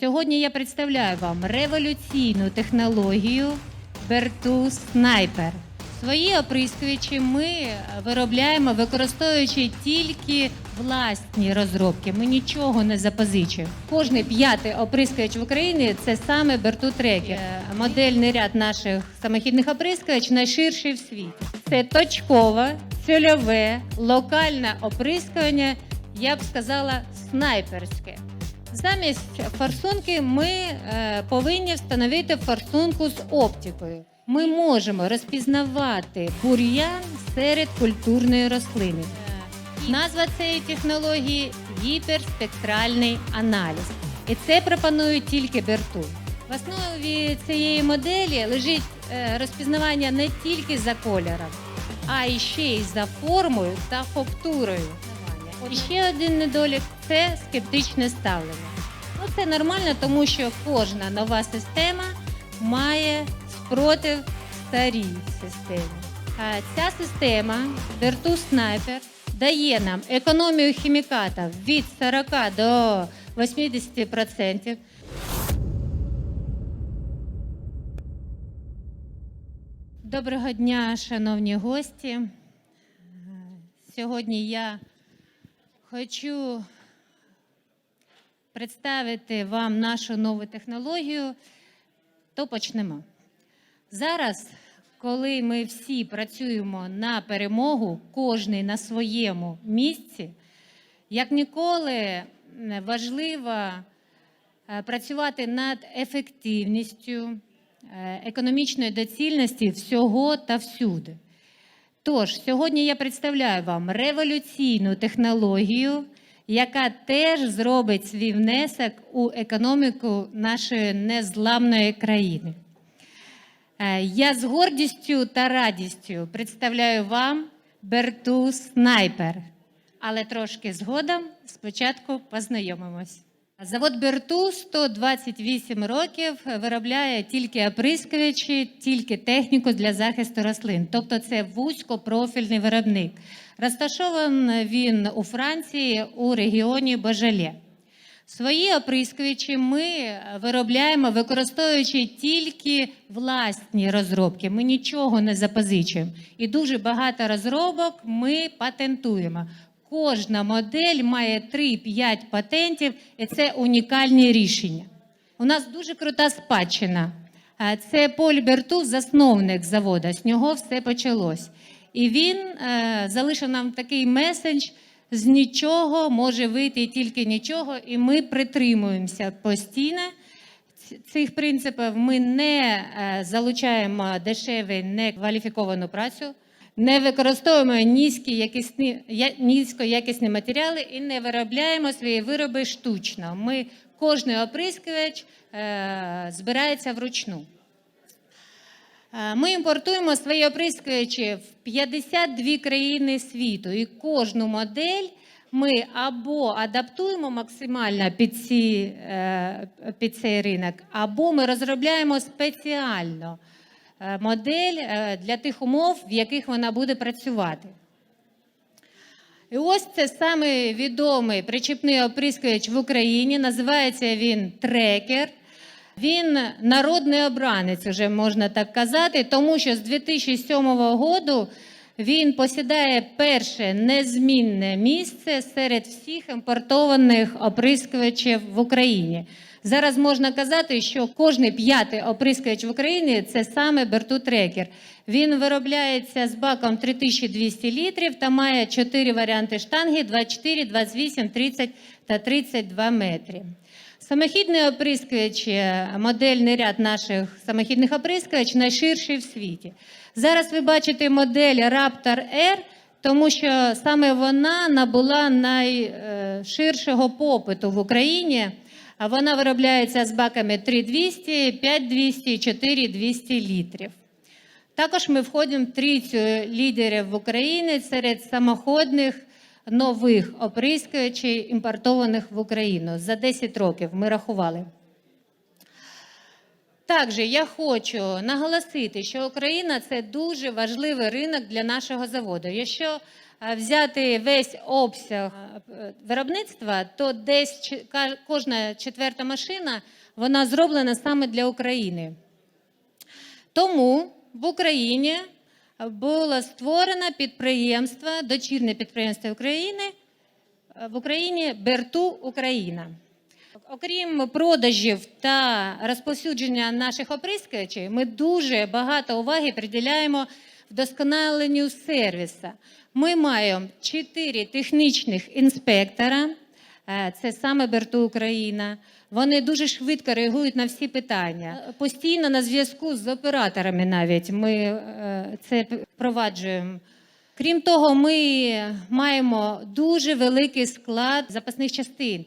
сьогодні я представляю вам революційну технологію Берту Снайпер. Свої оприскувачі ми виробляємо, використовуючи тільки власні розробки. Ми нічого не запозичуємо. Кожний п'ятий оприскувач в Україні це саме Берту Трекер. Модельний ряд наших самохідних оприскувач найширший в світі. Це точкове, цільове, локальне оприскування, я б сказала, снайперське. Замість форсунки ми е, повинні встановити форсунку з оптикою. Ми можемо розпізнавати бур'ян серед культурної рослини. Е, Назва цієї технології гіперспектральний аналіз. І це пропонують тільки Берту. В основі цієї моделі лежить е, розпізнавання не тільки за кольором, а і ще й за формою та фактурою. І ще один недолік це скептичне ставлення. Ну, це нормально, тому що кожна нова система має спротив старій системі. А ця система Virtus Sniper дає нам економію хіміката від 40 до 80%. Доброго дня, шановні гості. Сьогодні я хочу представити вам нашу нову технологію, то почнемо. Зараз, коли ми всі працюємо на перемогу, кожний на своєму місці, як ніколи важливо е, працювати над ефективністю, е, економічної доцільності всього та всюди. Тож, сьогодні я представляю вам революційну технологію, яка теж зробить свій внесок у економіку нашої незламної країни. Е, Я з гордістю та радістю представляю вам Берту Снайпер. Але трошки згодом спочатку познайомимось. Завод Берту 128 років виробляє тільки оприскувачі, тільки техніку для захисту рослин. Тобто це вузькопрофільний виробник. Розташований він у Франції у регіоні Божалє. Свої оприскувачі ми виробляємо, використовуючи тільки власні розробки. Ми нічого не запозичуємо. І дуже багато розробок ми патентуємо. Кожна модель має 3-5 патентів, і це унікальні рішення. У нас дуже крута спадщина. Це Поль Берту, засновник заводу. З нього все почалось. І він е, залишив нам такий меседж: з нічого може вийти тільки нічого, і ми притримуємося постійно цих принципів. Ми не е, залучаємо дешеву, некваліфіковану працю, не використовуємо низькоякісні матеріали і не виробляємо свої вироби штучно. Ми кожний оприскувач е, збирається вручну. Е, Ми імпортуємо свої оприскувачі в 52 країни світу, і кожну модель ми або адаптуємо максимально під, ці, е, під цей ринок, або ми розробляємо спеціально модель е, для тих умов, в яких вона буде працювати. І ось це саме відомий причіпний оприскувач в Україні. Називається він трекер. Він народний обранець, вже можна так казати, тому що з 2007 року він посідає перше незмінне місце серед всіх імпортованих оприскувачів в Україні. Зараз можна казати, що кожний п'ятий оприскувач в Україні це саме Берту Трекер. Він виробляється з баком 3200 літрів та має чотири варіанти штанги: 24, 28, 30 та 32 метри. Самохідний оприскувач, модельний ряд наших самохідних оприскувач найширший в світі. Зараз ви бачите модель Raptor R, тому що саме вона набула найширшого попиту в Україні. А Вона виробляється з баками 3200, 5200 і 4200 літрів. Також ми входимо в трійцю лідерів в Україні серед самоходних нових оприскувачів, імпортованих в Україну. За 10 років ми рахували. Також я хочу наголосити, що Україна це дуже важливий ринок для нашого заводу. Якщо взяти весь обсяг е, виробництва, то десь кожна четверта машина вона зроблена саме для України. Тому в Україні було створено підприємство, дочірне підприємство України е, в Україні Берту Україна. Окрім продажів та розповсюдження наших оприскувачів, ми дуже багато уваги приділяємо вдосконаленню сервісу. Ми маємо чотири технічних інспектора, е, це саме Берту Україна. Вони дуже швидко реагують на всі питання. Постійно на зв'язку з операторами навіть ми е, це впроваджуємо. Крім того, ми маємо дуже великий склад запасних частин.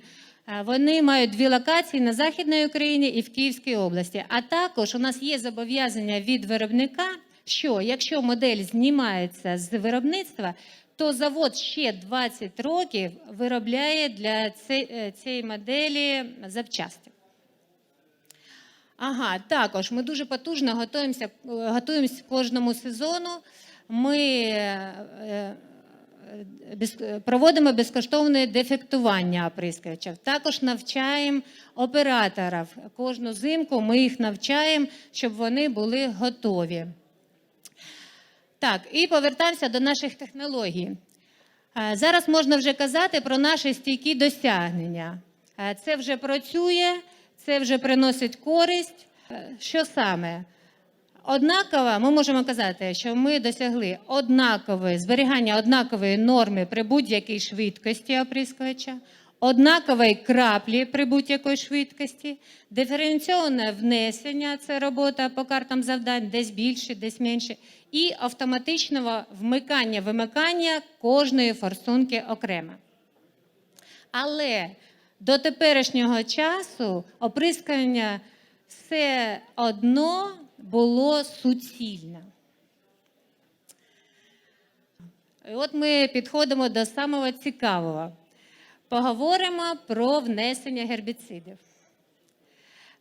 Е, Вони мають дві локації на Західній Україні і в Київській області. А також у нас є зобов'язання від виробника, що якщо модель знімається з виробництва, то завод ще 20 років виробляє для е, цієї моделі запчасти. Ага, також ми дуже потужно готуємося, готуємося кожному сезону. Ми е, е, проводимо безкоштовне дефектування оприскувачів. Також навчаємо операторів. Кожну зимку ми їх навчаємо, щоб вони були готові. Так, і повертаємося до наших технологій. Е, Зараз можна вже казати про наші стійкі досягнення. Е, Це вже працює, це вже приносить користь. Е, Що саме? Однаково, ми можемо казати, що ми досягли однакової зберігання однакової норми при будь-якій швидкості оприскувача, однакової краплі при будь-якій швидкості, диференційоване внесення це робота по картам завдань, десь більше, десь менше, і автоматичного вмикання вимикання кожної форсунки окремо. Але до теперішнього часу оприскування все одно було суцільне. І от ми підходимо до самого цікавого. Поговоримо про внесення гербіцидів.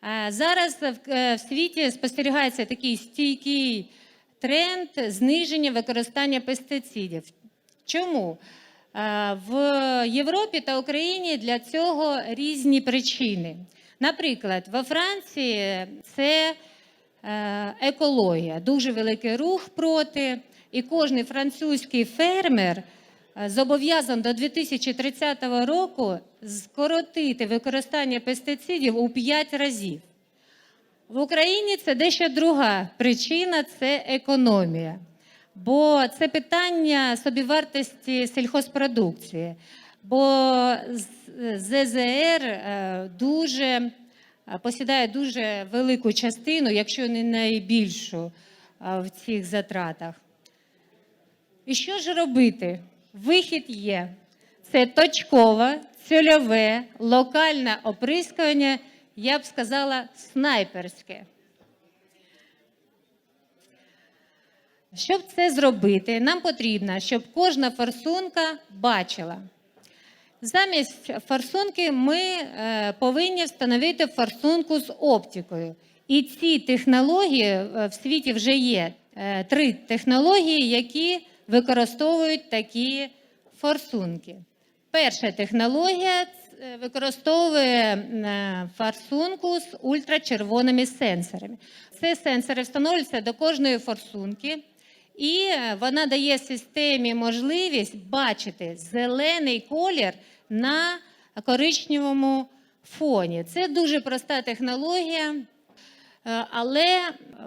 Е, Зараз в, е, світі спостерігається такий стійкий тренд зниження використання пестицидів. Чому? Е, В Європі та Україні для цього різні причини. Наприклад, во Франції це екологія, дуже великий рух проти, і кожен французький фермер зобов'язаний до 2030 року скоротити використання пестицидів у 5 разів. В Україні це дещо друга причина це економія. Бо це питання собівартості сільхозпродукції. Бо ЗЗР е, дуже е, посідає дуже велику частину, якщо не найбільшу е, в цих затратах. І що ж робити? Вихід є. Це точкове, цільове, локальне оприскування, я б сказала, снайперське. Щоб це зробити, нам потрібно, щоб кожна форсунка бачила. Замість форсунки ми е, повинні встановити форсунку з оптикою. І ці технології е, в світі вже є е, три технології, які використовують такі форсунки. Перша технологія е, використовує е, форсунку з ультрачервоними сенсорами. Це сенсори встановлюються до кожної форсунки, і е, вона дає системі можливість бачити зелений колір на коричневому фоні. Це дуже проста технологія, але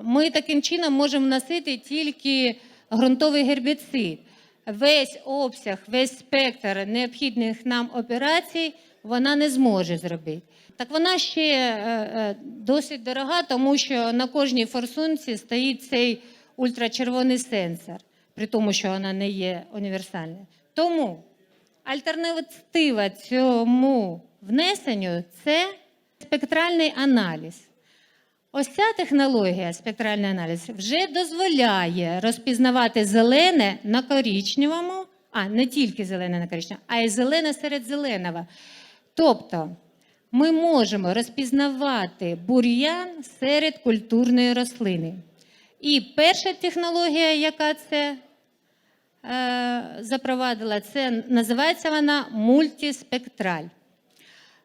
ми таким чином можемо вносити тільки ґрунтовий гербіцид. Весь обсяг, весь спектр необхідних нам операцій вона не зможе зробити. Так вона ще е, е, досить дорога, тому що на кожній форсунці стоїть цей ультрачервоний сенсор, при тому, що вона не є універсальною. Тому альтернатива цьому внесенню це спектральний аналіз. Ось ця технологія, спектральний аналіз, вже дозволяє розпізнавати зелене на коричневому, а не тільки зелене на коричневому, а й зелене серед зеленого. Тобто ми можемо розпізнавати бур'ян серед культурної рослини. І перша технологія, яка це е, запровадила. Це називається вона мультиспектраль.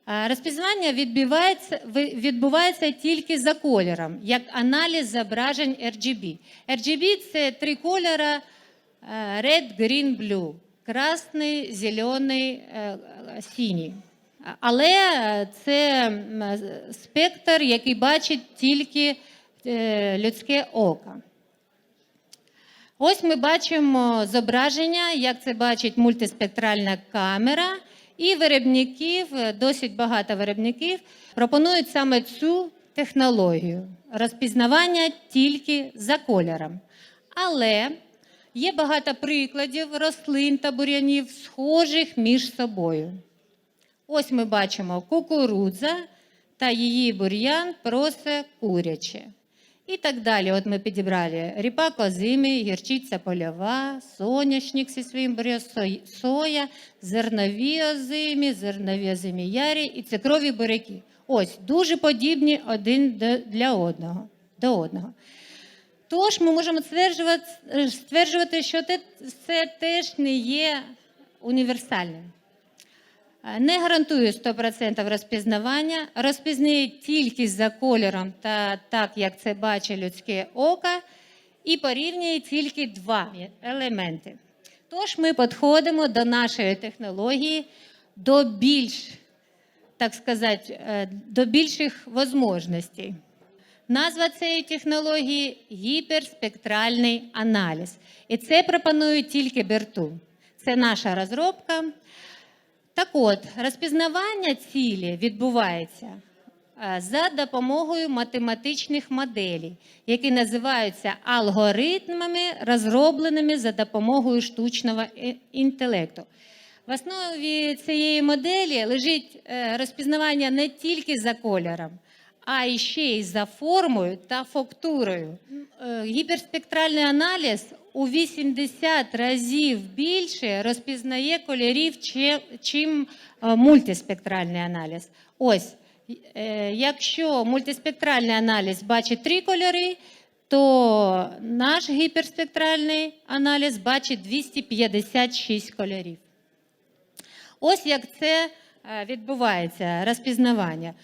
Е, Розпізнавання відбувається, відбувається тільки за кольором, як аналіз зображень RGB. RGB – це три кольори е, Red, Green, Blue. Красний, зелений, е, синій. Але це спектр, який бачить тільки людське око. Ось ми бачимо зображення, як це бачить мультиспектральна камера. І виробників, досить багато виробників, пропонують саме цю технологію розпізнавання тільки за кольором. Але є багато прикладів рослин та бур'янів, схожих між собою. Ось ми бачимо кукурудза та її бур'ян просе куряче. І так далі. От ми підібрали ріпак озимий, гірчиця польова, соняшник зі своїм бур'ян, сой- соя, зернові озимі, зернові озимі ярі і цукрові буряки. Ось дуже подібні один для одного, до одного. Тож ми можемо стверджувати, стверджувати, що це теж не є універсальним. Е, Не гарантує 100% розпізнавання, розпізнає тільки за кольором та так, як це бачить людське око, і порівнює тільки два елементи. Тож ми підходимо до нашої технології до більш, так сказати, е, до більших можливостей. Назва цієї технології гіперспектральний аналіз. І це пропонує тільки Берту. Це наша розробка. Так от, розпізнавання цілі відбувається е, за допомогою математичних моделей, які називаються алгоритмами, розробленими за допомогою штучного інтелекту. В основі цієї моделі лежить е, розпізнавання не тільки за кольором, а ще й за формою та фактурою. Е, Гіперспектральний аналіз у 80 разів більше розпізнає кольорів, чим е, мультиспектральний аналіз. Ось, е, якщо мультиспектральний аналіз бачить три кольори, то наш гіперспектральний аналіз бачить 256 кольорів. Ось як це відбувається розпізнавання.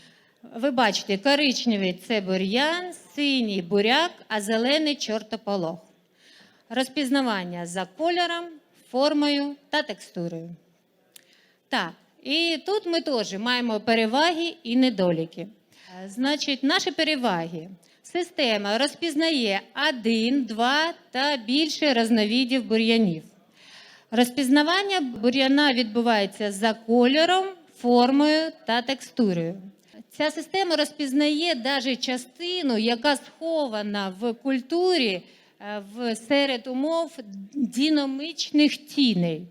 Ви бачите, коричневий це бур'ян, синій буряк, а зелений чортополох. Розпізнавання за кольором, формою та текстурою. Так, і тут ми теж маємо переваги і недоліки. Значить, наші переваги. Система розпізнає один, два та більше різновидів бур'янів. Розпізнавання бур'яна відбувається за кольором, формою та текстурою. Ця система розпізнає навіть частину, яка схована в культурі е, серед умов динамічних тіней.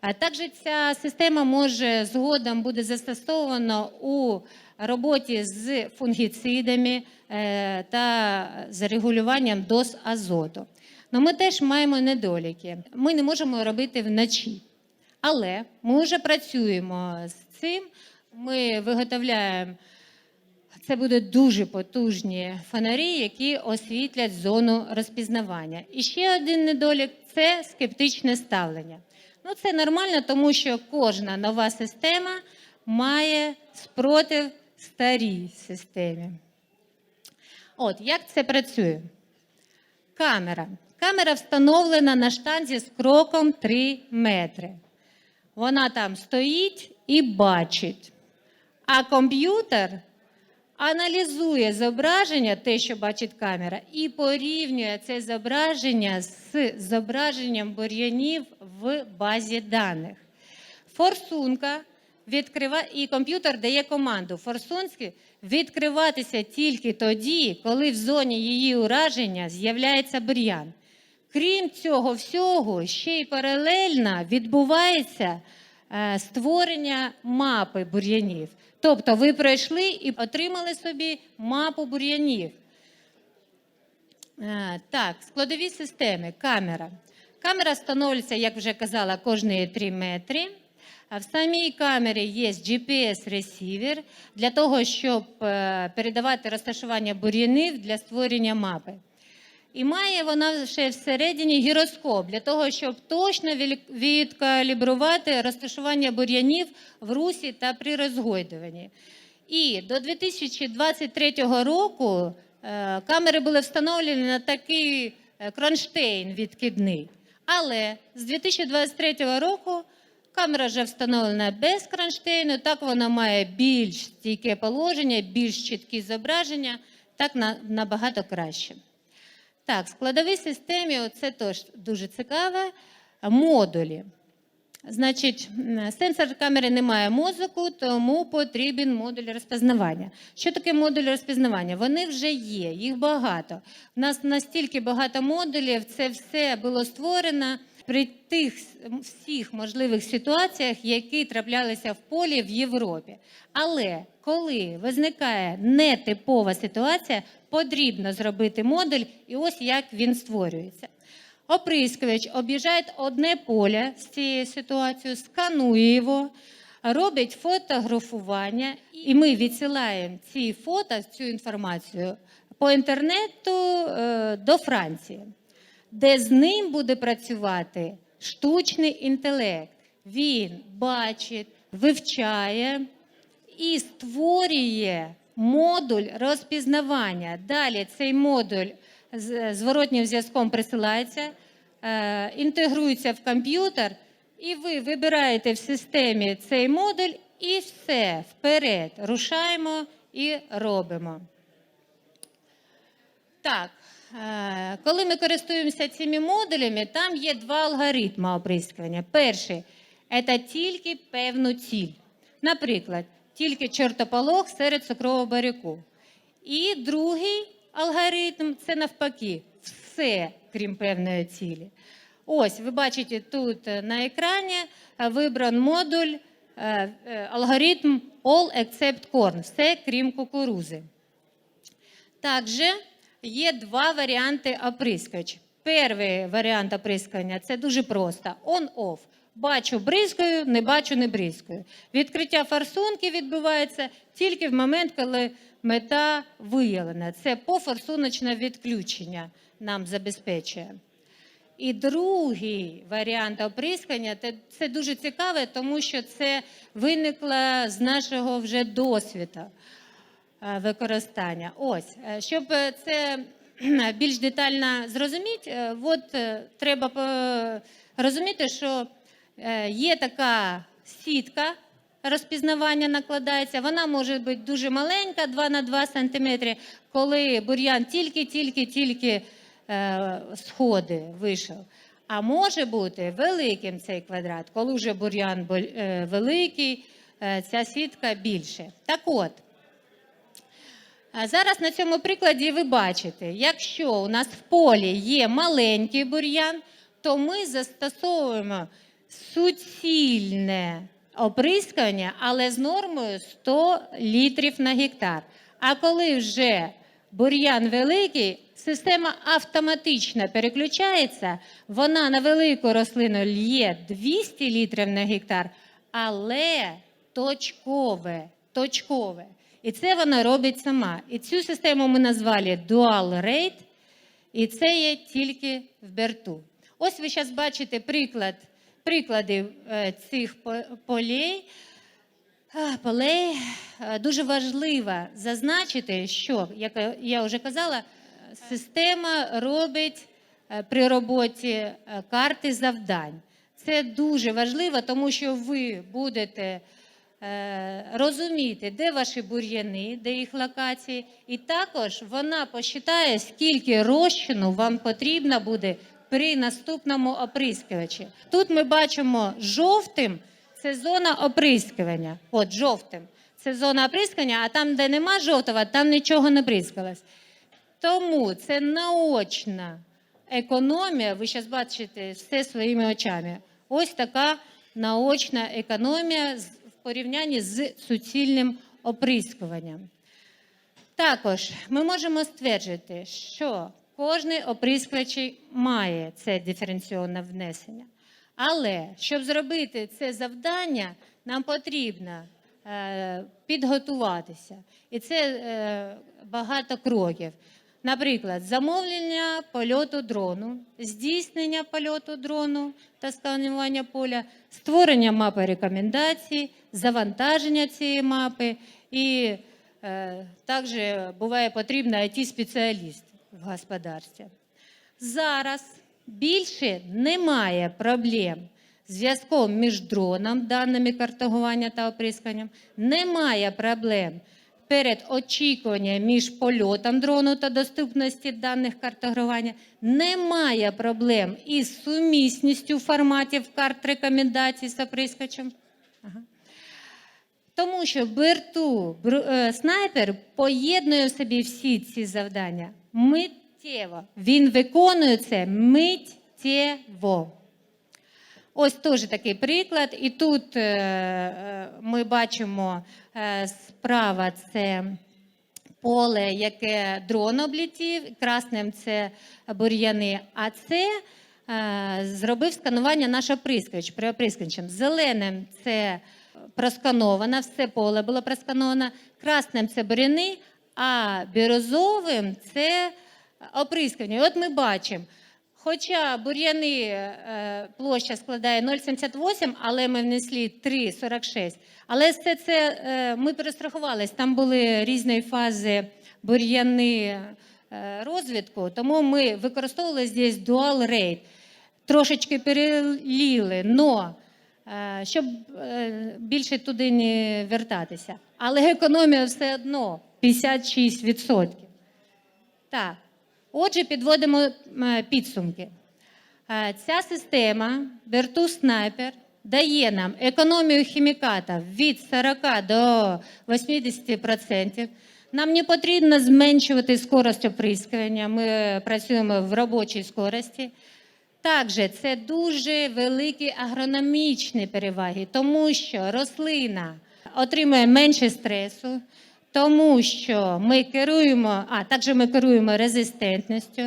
А також ця система може згодом буде застосована у роботі з фунгіцидами е, та з регулюванням доз азоту. Но ми теж маємо недоліки. Ми не можемо робити вночі. Але ми вже працюємо з цим. Ми виготовляємо це будуть дуже потужні фонарі, які освітлять зону розпізнавання. І ще один недолік це скептичне ставлення. Ну, це нормально, тому що кожна нова система має спротив старій системі. От як це працює? Камера. Камера встановлена на штанзі з кроком 3 метри. Вона там стоїть і бачить. А комп'ютер аналізує зображення, те, що бачить камера, і порівнює це зображення з зображенням бур'янів в базі даних. Форсунка відкрива... і комп'ютер дає команду форсунки відкриватися тільки тоді, коли в зоні її ураження з'являється бур'ян. Крім цього всього, ще й паралельно відбувається е, створення мапи бур'янів. Тобто ви пройшли і отримали собі мапу бур'янів. Е, Так, складові системи, камера. Камера встановлюється, як вже казала, кожні 3 метри. А В самій камері є GPS-ресівер для того, щоб е, передавати розташування бур'янів для створення мапи. І має вона ще всередині гіроскоп для того, щоб точно відкалібрувати розташування бур'янів в русі та при розгойдуванні. І до 2023 року е, камери були встановлені на такий е, кронштейн відкидний. Але з 2023 року камера вже встановлена без кронштейну, так вона має більш стійке положення, більш чіткі зображення, так набагато краще. Так, складові системі це теж дуже цікаве. Модулі. Значить, сенсор камери не має мозку, тому потрібен модуль розпізнавання. Що таке модуль розпізнавання? Вони вже є, їх багато. У нас настільки багато модулів, це все було створено при тих всіх можливих ситуаціях, які траплялися в полі в Європі. Але коли виникає нетипова ситуація, потрібно зробити модуль, і ось як він створюється. Оприскувач об'їжджає одне поле з цією ситуацією, сканує його, робить фотографування, і ми відсилаємо ці фото, цю інформацію по інтернету е, до Франції, де з ним буде працювати штучний інтелект. Він бачить, вивчає і створює модуль розпізнавання. Далі цей модуль з зворотнім зв'язком присилається, е, інтегрується в комп'ютер, і ви вибираєте в системі цей модуль, і все вперед рушаємо і робимо. Так, коли ми користуємося цими модулями, там є два алгоритми оприскування. Перший це тільки певну ціль. Наприклад, тільки чортополох серед цукрового баряку. І другий алгоритм це навпаки, все, крім певної цілі. Ось, ви бачите тут е, на екрані е, вибран модуль, е, е, алгоритм All Except Corn, все крім кукурузи. Також є два варіанти оприскувач. Перший варіант оприскування це дуже просто: on-off. Бачу бризкою, не бачу не бризкою. Відкриття форсунки відбувається тільки в момент, коли мета виявлена. Це пофорсуночне відключення нам забезпечує. І другий варіант оприскання це дуже цікаве, тому що це виникло з нашого вже досвіду використання. Ось, е, щоб е, це більш детально зрозуміти, е, от е, треба розуміти, що е, є така сітка розпізнавання накладається. Вона може бути дуже маленька, 2 на 2 см, коли бур'ян тільки-тільки-тільки е, сходи вийшов. А може бути великим цей квадрат, коли вже бур'ян е, великий, е, ця сітка більше. Так от, Зараз на цьому прикладі ви бачите, якщо у нас в полі є маленький бур'ян, то ми застосовуємо суцільне оприскування, але з нормою 100 літрів на гектар. А коли вже бур'ян великий, система автоматично переключається, вона на велику рослину лє 200 літрів на гектар, але точкове, точкове. І це вона робить сама. І цю систему ми назвали Dual Rate, і це є тільки в берту. Ось ви зараз бачите приклад, приклади е, цих полей. Полей Е, дуже важливо зазначити, що, як я вже казала, система робить е, при роботі карти завдань. Це дуже важливо, тому що ви будете розуміти, де ваші бур'яни, де їх локації, і також вона посчитає, скільки розчину вам потрібно буде при наступному оприскувачі. Тут ми бачимо жовтим це зона оприскування. От жовтим. Це зона оприскування, а там, де нема жовтого, там нічого не бризкалось. Тому це наочна економія. Ви зараз бачите все своїми очами. Ось така наочна економія з- порівнянні з суцільним оприскуванням. Також ми можемо стверджувати, що кожний оприскувач має це диференційне внесення. Але щоб зробити це завдання, нам потрібно е, підготуватися. І це е, багато кроків. Наприклад, замовлення польоту дрону, здійснення польоту дрону та сканування поля, створення мапи рекомендацій, завантаження цієї мапи і е, також буває потрібен IT-спеціаліст в господарстві. Зараз більше немає проблем зв'язком між дроном, даними картогування та оприсканням, немає проблем перед очікуванням між польотом дрону та доступності даних картографування, немає проблем із сумісністю форматів карт рекомендацій з оприскачем. Тому що Берту е, снайпер поєднує в собі всі ці завдання миттєво. Він виконує це миттєво. Ось теж такий приклад. І тут е, е, ми бачимо справа це поле, яке дрон облетів, красним це бур'яни, а це е, зробив сканування наш оприскувач при. Зеленим це проскановано, все поле було проскановано, красним це бур'яни, а бірозовим це оприскування. І от ми бачимо. Хоча бур'яни е, площа складає 0,78, але ми внесли 3,46. Але все це е, ми перестрахувались. Там були різні фази бур'яни е, розвитку, тому ми використовували здесь dual rate. Трошечки переліли, но щоб більше туди не вертатися. Але економія все одно 56%. Так. Отже, підводимо е, підсумки. Е, Ця система Virtus Sniper дає нам економію хіміката від 40 до 80%. Нам не потрібно зменшувати скорость оприскування. Ми працюємо в робочій скорості. Також це дуже великі агрономічні переваги, тому що рослина отримує менше стресу, тому що ми керуємо, а також ми керуємо резистентністю.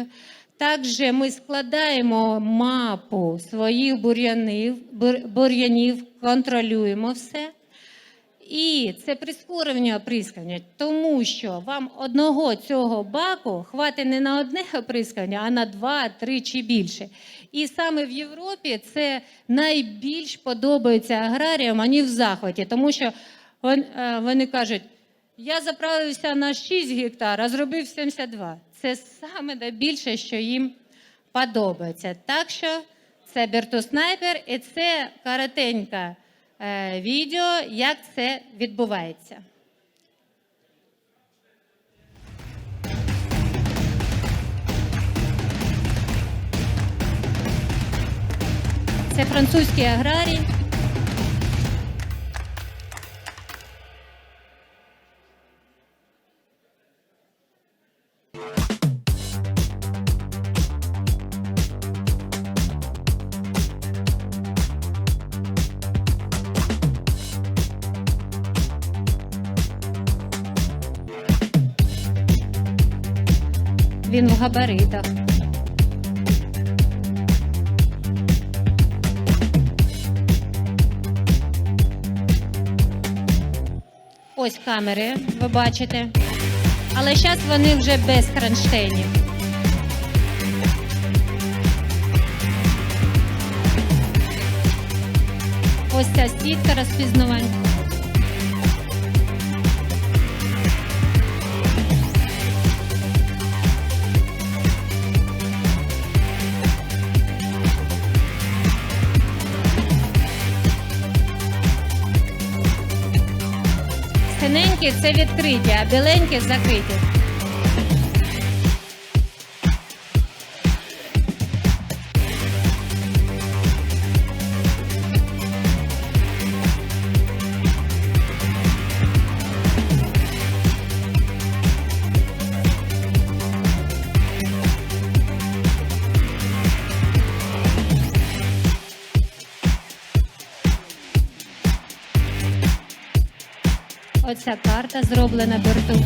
Також ми складаємо мапу своїх бур'янів, бур'янів, контролюємо все. І це прискорення оприскування, тому що вам одного цього баку хватить не на одне оприскування, а на два, три чи більше. І саме в Європі це найбільш подобається аграріям, вони в захваті, тому що е, вони кажуть, я заправився на 6 гектар, а зробив 72. Це саме найбільше, що їм подобається. Так що це Бертуснайпер і це коротеньке е, відео, як це відбувається. Це французький аграрій. Він в габаритах. Ось камери, ви бачите. Але зараз вони вже без кронштейнів. Ось ця сітка розпізнавання. Синенькі це відкриті, а біленькі закриті. Оця карта зроблена борту.